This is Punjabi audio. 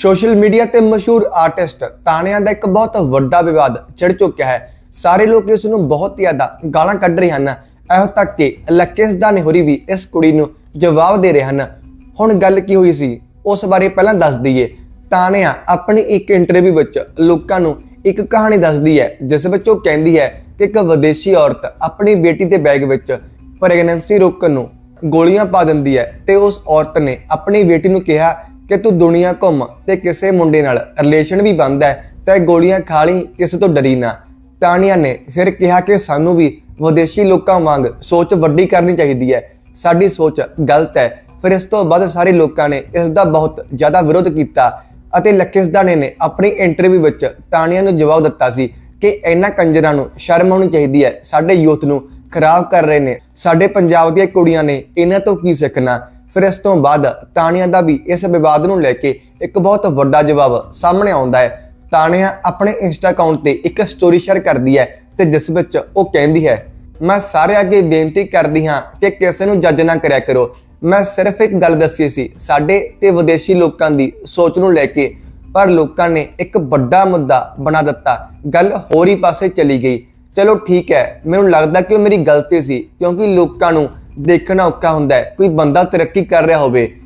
ਸੋਸ਼ਲ ਮੀਡੀਆ ਤੇ ਮਸ਼ਹੂਰ ਆਰਟਿਸਟ ਤਾਣਿਆਂ ਦਾ ਇੱਕ ਬਹੁਤ ਵੱਡਾ ਵਿਵਾਦ ਚੜ ਚੁੱਕਿਆ ਹੈ। ਸਾਰੇ ਲੋਕ ਇਸ ਨੂੰ ਬਹੁਤ ਜ਼ਿਆਦਾ ਗਾਲਾਂ ਕੱਢ ਰਹੇ ਹਨ। ਇਹੋ ਤੱਕ ਕਿ ਲੱਕੇਸ ਦਾਨੀ ਹੋਰੀ ਵੀ ਇਸ ਕੁੜੀ ਨੂੰ ਜਵਾਬ ਦੇ ਰਹੇ ਹਨ। ਹੁਣ ਗੱਲ ਕੀ ਹੋਈ ਸੀ? ਉਸ ਬਾਰੇ ਪਹਿਲਾਂ ਦੱਸ ਦਈਏ। ਤਾਣਿਆ ਆਪਣੀ ਇੱਕ ਇੰਟਰਵਿਊ ਵਿੱਚ ਲੋਕਾਂ ਨੂੰ ਇੱਕ ਕਹਾਣੀ ਦੱਸਦੀ ਹੈ, ਜਿਸ ਵਿੱਚ ਉਹ ਕਹਿੰਦੀ ਹੈ ਕਿ ਇੱਕ ਵਿਦੇਸ਼ੀ ਔਰਤ ਆਪਣੀ ਬੇਟੀ ਦੇ ਬੈਗ ਵਿੱਚ ਪ੍ਰੈਗਨੈਂਸੀ ਰੋਕਣ ਨੂੰ ਗੋਲੀਆਂ ਪਾ ਦਿੰਦੀ ਹੈ ਤੇ ਉਸ ਔਰਤ ਨੇ ਆਪਣੀ ਬੇਟੀ ਨੂੰ ਕਿਹਾ ਕਿ ਤੂੰ ਦੁਨੀਆ ਘੁੰਮ ਤੇ ਕਿਸੇ ਮੁੰਡੇ ਨਾਲ ਰਿਲੇਸ਼ਨ ਵੀ ਬੰਦ ਹੈ, ਤੇ ਗੋਲੀਆਂ ਖਾ ਲਈ, ਕਿਸੇ ਤੋਂ ਡਰੀ ਨਾ। ਤਾਨੀਆ ਨੇ ਫਿਰ ਕਿਹਾ ਕਿ ਸਾਨੂੰ ਵੀ ਵਿਦੇਸ਼ੀ ਲੋਕਾਂ ਵਾਂਗ ਸੋਚ ਵੱਡੀ ਕਰਨੀ ਚਾਹੀਦੀ ਹੈ। ਸਾਡੀ ਸੋਚ ਗਲਤ ਹੈ। ਫਿਰ ਇਸ ਤੋਂ ਬਾਅਦ ਸਾਰੇ ਲੋਕਾਂ ਨੇ ਇਸ ਦਾ ਬਹੁਤ ਜ਼ਿਆਦਾ ਵਿਰੋਧ ਕੀਤਾ ਅਤੇ ਲੱਖੇਸਦਾਨੇ ਨੇ ਆਪਣੀ ਇੰਟਰਵਿਊ ਵਿੱਚ ਤਾਨੀਆ ਨੂੰ ਜਵਾਬ ਦਿੱਤਾ ਸੀ ਕਿ ਇਹਨਾਂ ਕੰਜਰਾਂ ਨੂੰ ਸ਼ਰਮ ਆਉਣੀ ਚਾਹੀਦੀ ਹੈ। ਸਾਡੇ ਯੂਥ ਨੂੰ ਖਰਾਬ ਕਰ ਰਹੇ ਨੇ। ਸਾਡੇ ਪੰਜਾਬ ਦੀਆਂ ਕੁੜੀਆਂ ਨੇ ਇਹਨਾਂ ਤੋਂ ਕੀ ਸਿੱਖਣਾ? ਫਿਰ ਇਸ ਤੋਂ ਬਾਅਦ ਤਾਣਿਆਂ ਦਾ ਵੀ ਇਸ ਵਿਵਾਦ ਨੂੰ ਲੈ ਕੇ ਇੱਕ ਬਹੁਤ ਵੱਡਾ ਜਵਾਬ ਸਾਹਮਣੇ ਆਉਂਦਾ ਹੈ। ਤਾਨੀਆ ਆਪਣੇ ਇੰਸਟਾ ਅਕਾਊਂਟ ਤੇ ਇੱਕ ਸਟੋਰੀ ਸ਼ੇਅਰ ਕਰਦੀ ਹੈ ਤੇ ਜਿਸ ਵਿੱਚ ਉਹ ਕਹਿੰਦੀ ਹੈ, ਮੈਂ ਸਾਰੇ ਅੱਗੇ ਬੇਨਤੀ ਕਰਦੀ ਹਾਂ ਕਿ ਕਿਸੇ ਨੂੰ ਜੱਜ ਨਾ ਕਰਿਆ ਕਰੋ। ਮੈਂ ਸਿਰਫ ਇੱਕ ਗੱਲ ਦੱਸੀ ਸੀ, ਸਾਡੇ ਤੇ ਵਿਦੇਸ਼ੀ ਲੋਕਾਂ ਦੀ ਸੋਚ ਨੂੰ ਲੈ ਕੇ, ਪਰ ਲੋਕਾਂ ਨੇ ਇੱਕ ਵੱਡਾ ਮੁੱਦਾ ਬਣਾ ਦਿੱਤਾ। ਗੱਲ ਹੋਰ ਹੀ ਪਾਸੇ ਚਲੀ ਗਈ। ਚਲੋ ਠੀਕ ਹੈ, ਮੈਨੂੰ ਲੱਗਦਾ ਕਿ ਉਹ ਮੇਰੀ ਗਲਤੀ ਸੀ, ਕਿਉਂਕਿ ਲੋਕਾਂ ਨੂੰ ਦੇਖਣਾ ਔਖਾ ਹੁੰਦਾ ਹੈ। ਕੋਈ ਬੰਦਾ ਤਰੱਕੀ ਕਰ ਰਿਹਾ ਹੋਵੇ